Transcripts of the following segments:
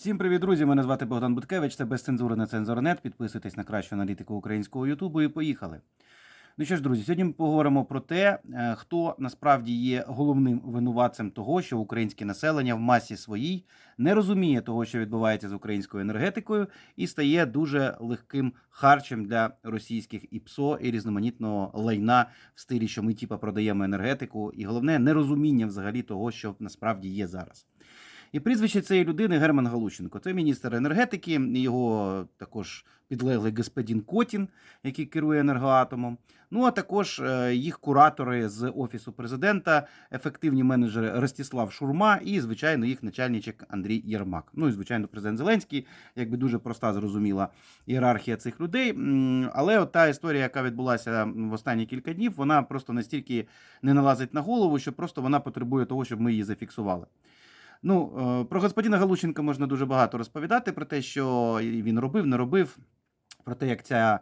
Всім привіт, друзі! Мене звати Богдан Буткевич. Це без цензури на цензорнет. Підписуйтесь на кращу аналітику українського Ютубу і поїхали. Ну що ж, друзі, сьогодні ми поговоримо про те, е, хто насправді є головним винуватцем того, що українське населення в масі своїй не розуміє того, що відбувається з українською енергетикою, і стає дуже легким харчем для російських ІПСО і різноманітного лайна в стилі, що ми типа продаємо енергетику, і головне нерозуміння взагалі того, що насправді є зараз. І прізвище цієї людини Герман Галущенко. Це міністр енергетики, його також підлеглий господин Котін, який керує енергоатомом. Ну а також е, їх куратори з офісу президента, ефективні менеджери Ростислав Шурма і, звичайно, їх начальничок Андрій Єрмак. Ну і звичайно, президент Зеленський, якби дуже проста, зрозуміла ієрархія цих людей. Але от та історія, яка відбулася в останні кілька днів, вона просто настільки не налазить на голову, що просто вона потребує того, щоб ми її зафіксували. Ну, е, про господина Галученка можна дуже багато розповідати про те, що він робив, не робив, про те, як ця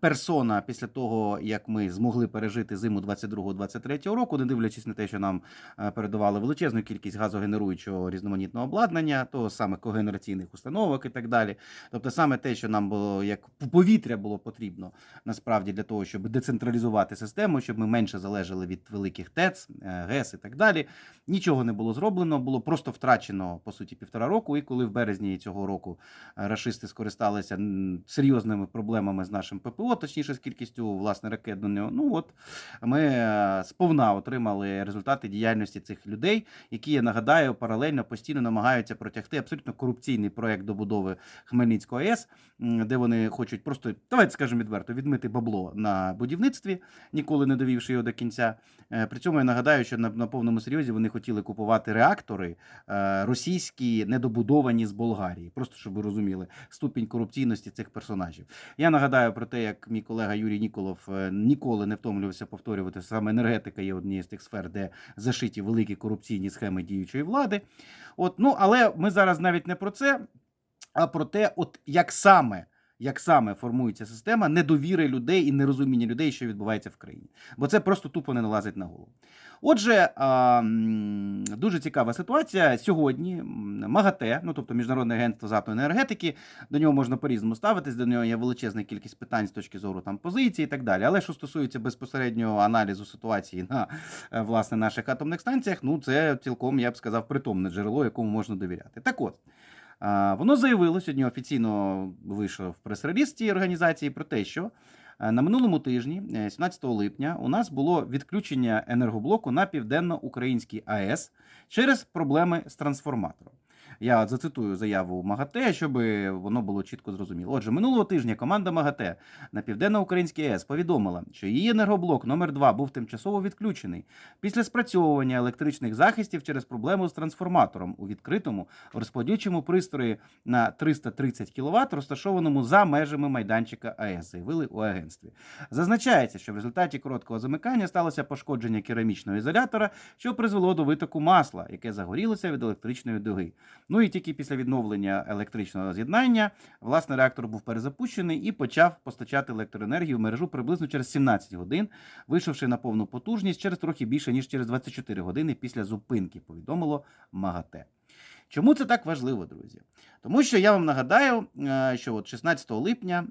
персона після того, як ми змогли пережити зиму 22-23 року, не дивлячись на те, що нам е, передавали величезну кількість газогенеруючого різноманітного обладнання, того саме когенераційних установок і так далі. Тобто саме те, що нам було як повітря було потрібно насправді для того, щоб децентралізувати систему, щоб ми менше залежали від великих ТЕЦ, е, ГЕС і так далі. Нічого не було зроблено, було просто втрачено по суті півтора року. І коли в березні цього року е, рашисти скористалися серйозними проблемами з нашим ППО, точніше з кількістю власне ракет до нього. Ну от ми е, сповна отримали результати діяльності цих людей, які я нагадаю паралельно постійно намагаються протягти абсолютно корупційний проект добудови Хмельницького АЕС, де вони хочуть просто давайте скажемо відверто відмити бабло на будівництві, ніколи не довівши його до кінця. Е, При цьому я нагадаю, що на, на повному серйозі вони хотіли купувати реактори е, російські, недобудовані з Болгарії. Просто щоб ви розуміли ступінь корупційності цих персонажів. Я нагадаю про те, як мій колега Юрій Ніколов е, ніколи не втомлювався повторювати, саме енергетика є однією з тих сфер, де зашиті великі корупційні схеми діючої влади. От, ну, але ми зараз навіть не про це, а про те, от як саме. Як саме формується система недовіри людей і нерозуміння людей, що відбувається в країні, бо це просто тупо не налазить на голову. Отже, дуже цікава ситуація. Сьогодні МАГАТЕ, ну тобто Міжнародне агентство з атомної енергетики, до нього можна по-різному ставитись, до нього є величезна кількість питань з точки зору там позиції і так далі. Але що стосується безпосереднього аналізу ситуації на е, власне наших атомних станціях, ну це цілком я б сказав притомне джерело, якому можна довіряти. Так от. Воно заявило сьогодні офіційно вийшов прес-реліз цієї організації про те, що е, на минулому тижні, е, 17 липня, у нас було відключення енергоблоку на південно-українській АЕС через проблеми з трансформатором. Я зацитую заяву МАГАТЕ, щоб воно було чітко зрозуміло. Отже, минулого тижня команда МАГАТЕ на південно-українській АЕС повідомила, що її енергоблок номер 2 був тимчасово відключений після спрацьовування електричних захистів через проблему з трансформатором у відкритому розподільчому пристрої на 330 кВт, розташованому за межами майданчика АЕС, заявили у агентстві. Зазначається, що в результаті короткого замикання сталося пошкодження керамічного ізолятора, що призвело до витоку масла, яке загорілося від електричної дуги. Ну і тільки після відновлення електричного з'єднання власне реактор був перезапущений і почав постачати електроенергію в мережу приблизно через 17 годин, вийшовши на повну потужність через трохи більше ніж через 24 години після зупинки. Повідомило МАГАТЕ. Чому це так важливо, друзі? Тому що я вам нагадаю, е, що от 16 липня.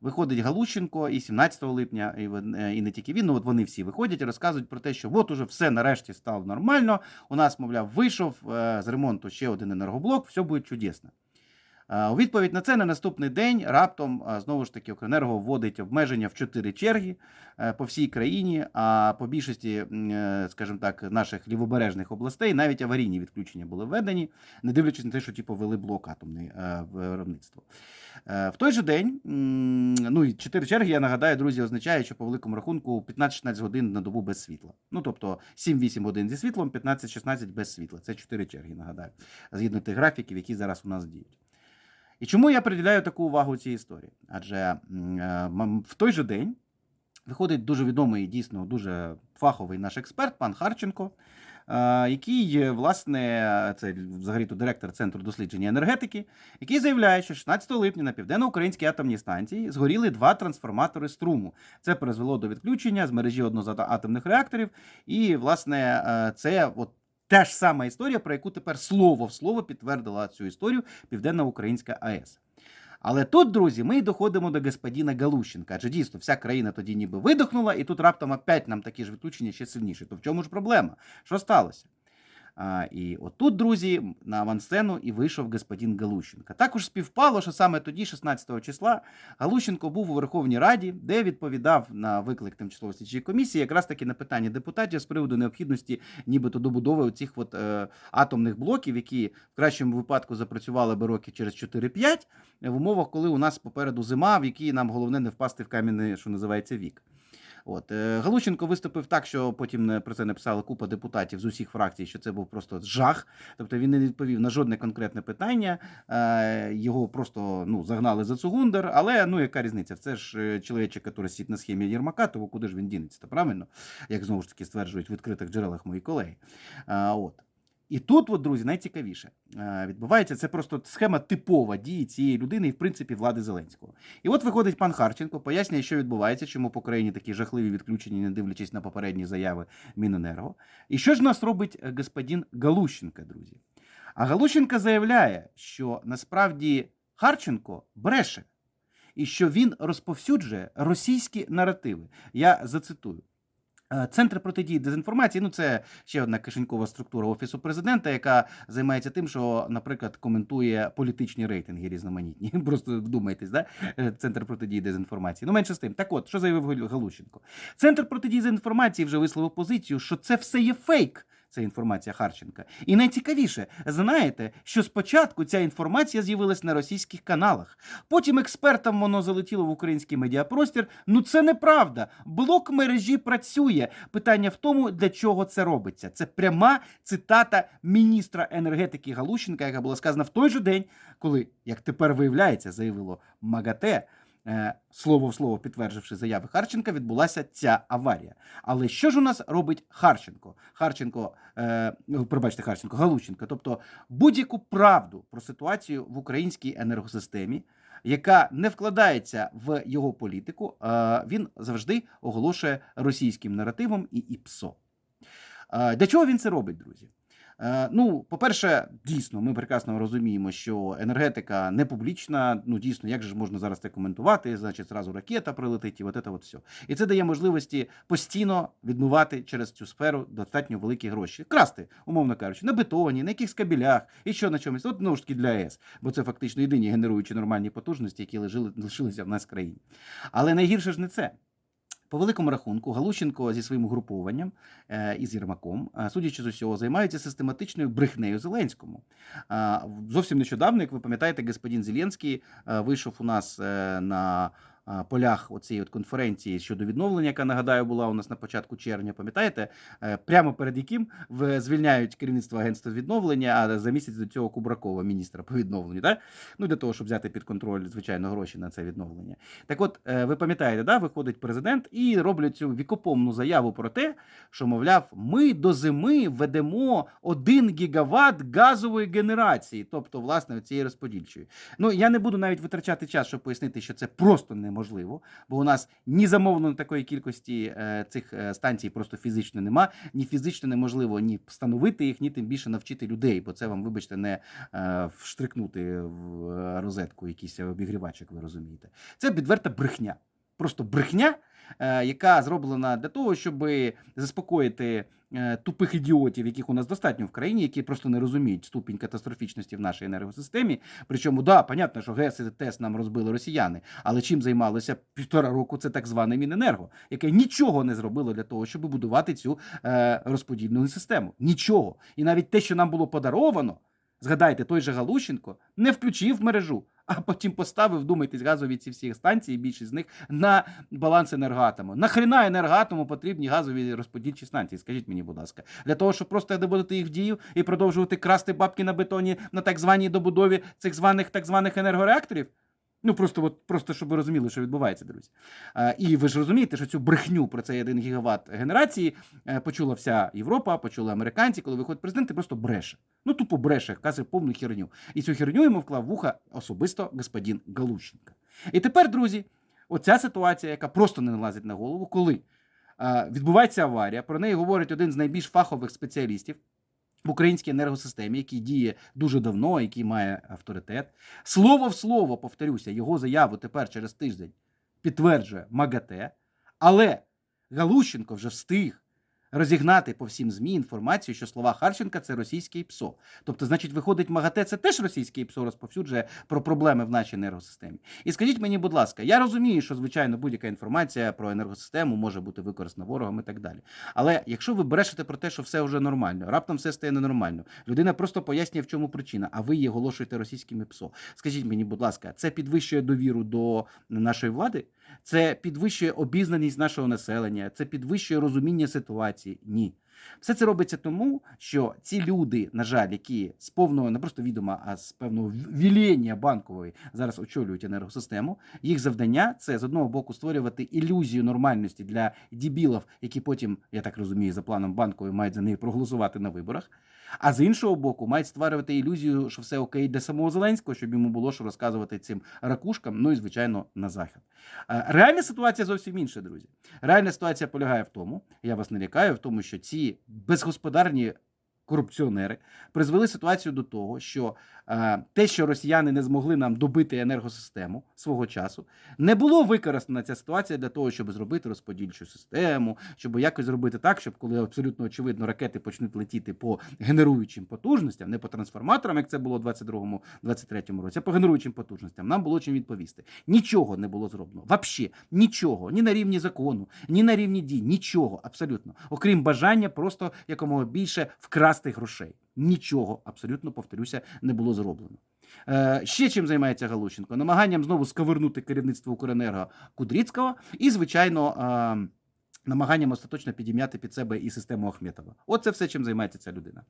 Виходить Галущенко і 17 липня, і, е, і не тільки він, ну от вони всі виходять і розказують про те, що от уже все нарешті стало нормально. У нас, мовляв, вийшов е, з ремонту ще один енергоблок, все буде чудесно. Е, У відповідь на це на наступний день раптом е, знову ж таки Укренерго вводить обмеження в 4 черги е, по всій країні. А по більшості, скажімо так, наших лівобережних областей навіть аварійні відключення були введені, не дивлячись на те, що типу вели блок атомний е, виробництво. В той же день, ну і 4 черги, я нагадаю, друзі, означає, що по великому рахунку 15-16 годин на добу без світла. Ну тобто 7-8 годин зі світлом, 15-16 без світла. Це 4 черги, нагадаю, згідно тих графіків, які зараз у нас діють. І чому я приділяю таку увагу цій історії? Адже е, в той же день виходить дуже відомий, дійсно дуже фаховий наш експерт, пан Харченко, е, який, власне, це взагалі то директор Центру дослідження енергетики, який заявляє, що 16 липня на південно-українській атомній станції згоріли два трансформатори струму. Це призвело до відключення з мережі одного з атомних реакторів. І, власне, е, це от Та ж сама історія, про яку тепер слово в слово підтвердила цю історію Південна Українська АЕС. Але тут, друзі, ми й доходимо до господина Галущенка. Адже дійсно вся країна тоді ніби видохнула, і тут раптом опять нам такі ж відключення ще сильніші. То в чому ж проблема? Що сталося? А, і отут, друзі, на авансцену і вийшов господин Галущенко. Також співпало, що саме тоді, 16 числа, Галущенко був у Верховній Раді, де відповідав на виклик тимчасової слідчої комісії, якраз таки на питання депутатів з приводу необхідності, нібито добудови оцих от, е, атомних блоків, які в кращому випадку запрацювали би роки через 4-5, в умовах, коли у нас попереду зима, в якій нам головне не впасти в кам'яний, що називається вік. От Галученко Галущенко виступив так, що потім е, про це написала купа депутатів з усіх фракцій, що це був просто жах. Тобто він не відповів на жодне конкретне питання. Е, Його просто ну загнали за цугундер. Але ну яка різниця? Це ж е, чоловічок, який сидить на схемі Єрмака, тому куди ж він дінеться? Правильно, як знову ж таки стверджують в відкритих джерелах мої колеги. От. І тут, от, друзі, найцікавіше е, відбувається це просто схема типова дії цієї людини і, в принципі, влади Зеленського. І от виходить пан Харченко, пояснює, що відбувається, чому по країні такі жахливі відключення, не дивлячись на попередні заяви Міненерго. І що ж нас робить е, господин Галущенко, друзі? А Галущенко заявляє, що насправді Харченко бреше, і що він розповсюджує російські наративи. Я зацитую. Е, Центр протидії дезінформації ну це ще одна кишенькова структура офісу президента, яка займається тим, що, наприклад, коментує політичні рейтинги різноманітні. Просто вдумайтесь, да? Е, центр протидії дезінформації. Ну менше з тим. Так от, що заявив Галущенко? Центр протидії дезінформації вже висловив позицію, що це все є фейк. Це інформація Харченка. І найцікавіше, знаєте, що спочатку ця інформація з'явилась на російських каналах. Потім експертам воно залетіло в український медіапростір. Ну це неправда. Блок мережі працює. Питання в тому, для чого це робиться. Це пряма цитата міністра енергетики Галущенка, яка була сказана в той же день, коли, як тепер виявляється, заявило МАГАТЕ. Е, Слово в слово підтвердивши заяви Харченка, відбулася ця аварія. Але що ж у нас робить Харченко? Харченко, е, ну, пробачте, Харченко, Галущенко, тобто будь-яку правду про ситуацію в українській енергосистемі, яка не вкладається в його політику, е, він завжди оголошує російським наративом і ІПСО. Е, Для чого він це робить, друзі? Е, Ну, по-перше, дійсно, ми прекрасно розуміємо, що енергетика не публічна. Ну, дійсно, як же можна зараз це коментувати? Значить, зразу ракета прилетить, і от це от все. І це дає можливості постійно відмивати через цю сферу достатньо великі гроші. Красти, умовно кажучи, на бетоні, на якихось кабелях і що на чомусь. От знову ж таки для АЕС, бо це фактично єдині генеруючі нормальні потужності, які лишилися в нас в країні. Але найгірше ж не це. По великому рахунку, Галущенко зі своїм угрупованням е, з Єрмаком, е, судячи з усього, займається систематичною брехнею Зеленському. Зовсім нещодавно, як ви пам'ятаєте, господин Зеленський е, вийшов у нас на полях оцієї от конференції щодо відновлення, яка нагадаю була у нас на початку червня. Пам'ятаєте, Е, прямо перед яким звільняють керівництво агентства відновлення, а за місяць до цього Кубракова, міністра по відновленню, так? ну для того, щоб взяти під контроль звичайно гроші на це відновлення. Так от, е, ви пам'ятаєте, да, виходить президент і роблять цю вікопомну заяву про те, що, мовляв, ми до зими ведемо 1 гігават газової генерації, тобто, власне, цієї розподільчої. Ну, я не буду навіть витрачати час, щоб пояснити, що це просто неможливо, бо у нас ні замовлено такої кількості е, цих е, станцій просто фізично нема, ні фізично неможливо ні встановити їх, ні тим більше навчити людей, бо це вам, вибачте, не е, вштрикнути в розетку якийсь обігрівач, як ви розумієте. Це відверта брехня. Просто брехня, яка зроблена для того, щоб заспокоїти е, тупих ідіотів, яких у нас достатньо в країні, які просто не розуміють ступінь катастрофічності в нашій енергосистемі. Причому, да, понятно, що ГЕС і ТЕС нам розбили росіяни, але чим займалося півтора року, це так зване Міненерго, яке нічого не зробило для того, щоб будувати цю е, розподільну систему. Нічого. І навіть те, що нам було подаровано, згадайте, той же Галущенко не включив мережу. А потім поставив, думайтесь, газові ці всі станції, більшість з них на баланс енергоатому. Нахрена енергоатому потрібні газові розподільчі станції? Скажіть мені, будь ласка, для того, щоб просто доводити їх в дію і продовжувати красти бабки на бетоні на так званій добудові цих званих так званих енергореакторів? Ну просто от просто щоб ви розуміли, що відбувається, друзі. А, і ви ж розумієте, що цю брехню про цей 1 гігават генерації е, почула вся Європа, почули американці, коли виходить президент і просто бреше. Ну тупо бреше, каже повну херню. І цю херню йому вклав вуха особисто господин Галущенко. І тепер, друзі, оця ситуація, яка просто не налазить на голову, коли е, відбувається аварія, про неї говорить один з найбільш фахових спеціалістів. В українській енергосистемі, який діє дуже давно, який має авторитет. Слово в слово, повторюся, його заяву тепер через тиждень підтверджує МАГАТЕ, але Галущенко вже встиг розігнати по всім ЗМІ інформацію, що слова Харченка це російське ПСО. Тобто, значить, виходить, МАГАТЕ це теж російське ПСО розповсюджує про проблеми в нашій енергосистемі. І скажіть мені, будь ласка, я розумію, що звичайно будь-яка інформація про енергосистему може бути використана ворогом і так далі. Але якщо ви брешете про те, що все вже нормально, раптом все стає ненормально, людина просто пояснює, в чому причина, а ви її оголошуєте російськими ПСО. Скажіть мені, будь ласка, це підвищує довіру до нашої влади? Це підвищує обізнаність нашого населення, це підвищує розуміння ситуації. Ні. Все це робиться тому, що ці люди, на жаль, які з повного не просто відома, а з певного вілення банкової зараз очолюють енергосистему. Їх завдання це з одного боку створювати ілюзію нормальності для дібілів, які потім, я так розумію, за планом банкової мають за неї проголосувати на виборах. А з іншого боку, мають створювати ілюзію, що все окей для самого Зеленського, щоб йому було що розказувати цим ракушкам, ну і звичайно на захід. Реальна ситуація зовсім інша, друзі. Реальна ситуація полягає в тому, я вас не лякаю, в тому, що ці безгосподарні корупціонери призвели ситуацію до того, що е, те, що росіяни не змогли нам добити енергосистему свого часу, не було використана ця ситуація для того, щоб зробити розподільчу систему, щоб якось зробити так, щоб коли абсолютно очевидно ракети почнуть летіти по генеруючим потужностям, не по трансформаторам, як це було в 22-23 році, а по генеруючим потужностям, нам було чим відповісти. Нічого не було зроблено. Взагалі, нічого, ні на рівні закону, ні на рівні дій, нічого абсолютно, окрім бажання просто якомога більше вкрасти грошей. Нічого абсолютно повторюся не було зроблено. Е, ще чим займається Галущенко? Намаганням знову сковернути керівництво Укренерго Кудріцького і, звичайно, е, намаганням остаточно підім'яти під себе і систему Ахметова. От це все, чим займається ця людина.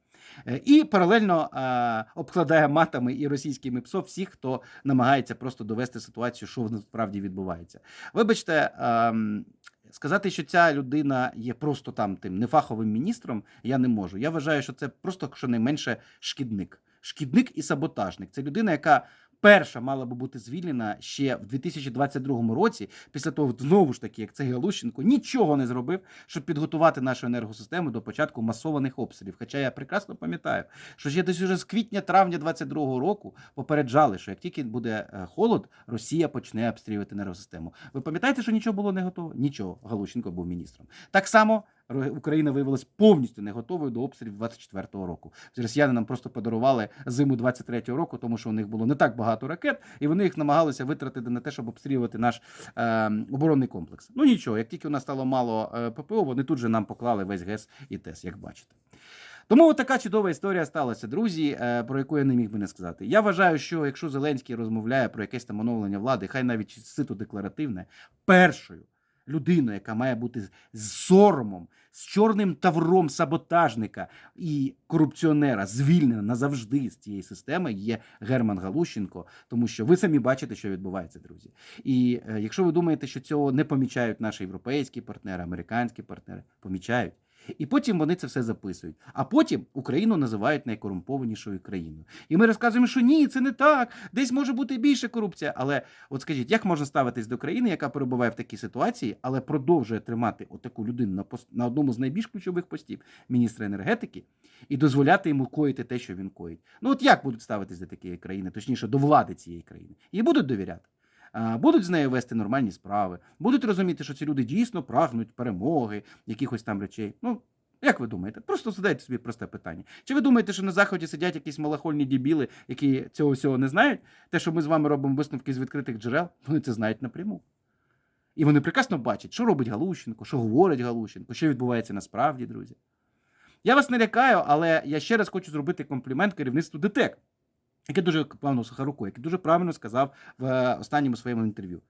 Е, і паралельно е, обкладає матами і російськими ПСО всіх, хто намагається просто довести ситуацію, що насправді відбувається. Вибачте. ем, Сказати, що ця людина є просто там тим нефаховим міністром, я не можу. Я вважаю, що це просто щонайменше шкідник. Шкідник і саботажник. Це людина, яка перша мала би бути звільнена ще в 2022 році, після того, знову ж таки, як це Галущенко, нічого не зробив, щоб підготувати нашу енергосистему до початку масованих обстрілів. Хоча я прекрасно пам'ятаю, що ще десь уже з квітня-травня 22 року попереджали, що як тільки буде е, холод, Росія почне обстрілювати енергосистему. Ви пам'ятаєте, що нічого було не готово? Нічого. Галущенко був міністром. Так само. Україна виявилась повністю не готовою до обстрілів 24-го року. Росіяни нам просто подарували зиму 23-го року, тому що у них було не так багато ракет, і вони їх намагалися витратити на те, щоб обстрілювати наш е, оборонний комплекс. Ну нічого, як тільки у нас стало мало е, ППО, вони тут же нам поклали весь ГЕС і ТЕС, як бачите. Тому така чудова історія сталася, друзі, е, про яку я не міг би не сказати. Я вважаю, що якщо Зеленський розмовляє про якесь там оновлення влади, хай навіть сито декларативне, першою людиною, яка має бути з соромом, з чорним тавром саботажника і корупціонера, звільнена назавжди з цієї системи, є Герман Галущенко, тому що ви самі бачите, що відбувається, друзі. І е, якщо ви думаєте, що цього не помічають наші європейські партнери, американські партнери, помічають. І потім вони це все записують. А потім Україну називають найкорумпованішою країною. І ми розказуємо, що ні, це не так. Десь може бути більше корупція. Але от скажіть, як можна ставитись до країни, яка перебуває в такій ситуації, але продовжує тримати отаку людину на пост на одному з найбільш ключових постів міністра енергетики і дозволяти йому коїти те, що він коїть? Ну от як будуть ставитись до такої країни, точніше до влади цієї країни? Їй будуть довіряти. Будуть з нею вести нормальні справи, будуть розуміти, що ці люди дійсно прагнуть перемоги, якихось там речей. Ну, як ви думаєте? Просто задайте собі просте питання. Чи ви думаєте, що на заході сидять якісь малахольні дібіли, які цього всього не знають? Те, що ми з вами робимо висновки з відкритих джерел, вони це знають напряму. І вони прекрасно бачать, що робить Галущенко, що говорить Галущенко, що відбувається насправді, друзі. Я вас не лякаю, але я ще раз хочу зробити комплімент керівництву ДТЕК, яке дуже певно Сахаруку, який дуже правильно сказав в е, останньому своєму інтерв'ю.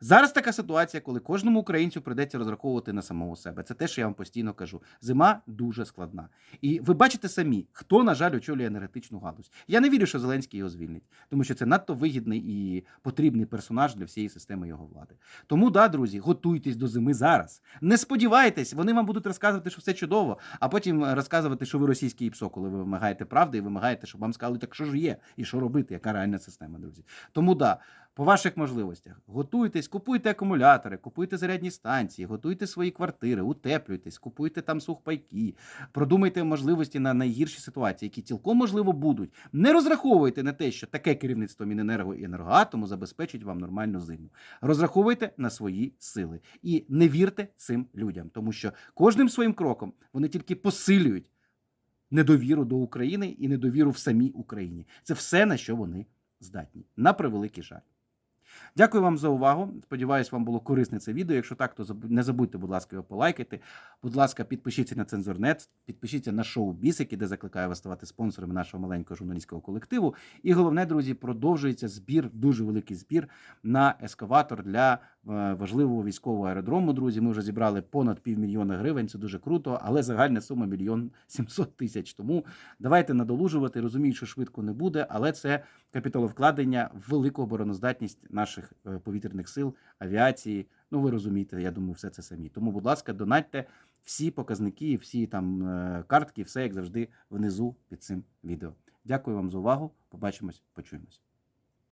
Зараз така ситуація, коли кожному українцю прийдеться розраховувати на самого себе. Це те, що я вам постійно кажу. Зима дуже складна. І ви бачите самі, хто, на жаль, очолює енергетичну галузь. Я не вірю, що Зеленський його звільнить, тому що це надто вигідний і потрібний персонаж для всієї системи його влади. Тому, да, друзі, готуйтесь до зими зараз. Не сподівайтесь, вони вам будуть розказувати, що все чудово, а потім розказувати, що ви російський ПСО, коли ви вимагаєте правди і вимагаєте, щоб вам сказали, так що ж є, і що робити, яка реальна система, друзі. Тому да. По ваших можливостях. Готуйтесь, купуйте акумулятори, купуйте зарядні станції, готуйте свої квартири, утеплюйтесь, купуйте там сухпайки, продумайте можливості на найгірші ситуації, які цілком можливо будуть. Не розраховуйте на те, що таке керівництво Міненерго і енергоатому забезпечить вам нормальну зиму. Розраховуйте на свої сили і не вірте цим людям, тому що кожним своїм кроком вони тільки посилюють недовіру до України і недовіру в самій Україні. Це все на що вони здатні. На превеликий жаль. Дякую вам за увагу. Сподіваюсь, вам було корисне це відео. Якщо так, то не забудьте, будь ласка, його полайкати. Будь ласка, підпишіться на цензурнет, підпишіться на шоу Бісики, де закликаю вас ставати спонсорами нашого маленького журналістського колективу. І головне, друзі, продовжується збір, дуже великий збір на ескаватор для важливого військового аеродрому. Друзі, ми вже зібрали понад півмільйона гривень. Це дуже круто, але загальна сума мільйон сімсот тисяч. Тому давайте надолужувати. Розумію, що швидко не буде, але це капіталовкладення в велику обороноздатність наших е, повітряних сил, авіації. Ну, ви розумієте, я думаю, все це самі. Тому, будь ласка, донатьте всі показники, всі там е, картки, все як завжди внизу під цим відео. Дякую вам за увагу. Побачимось, почуємось.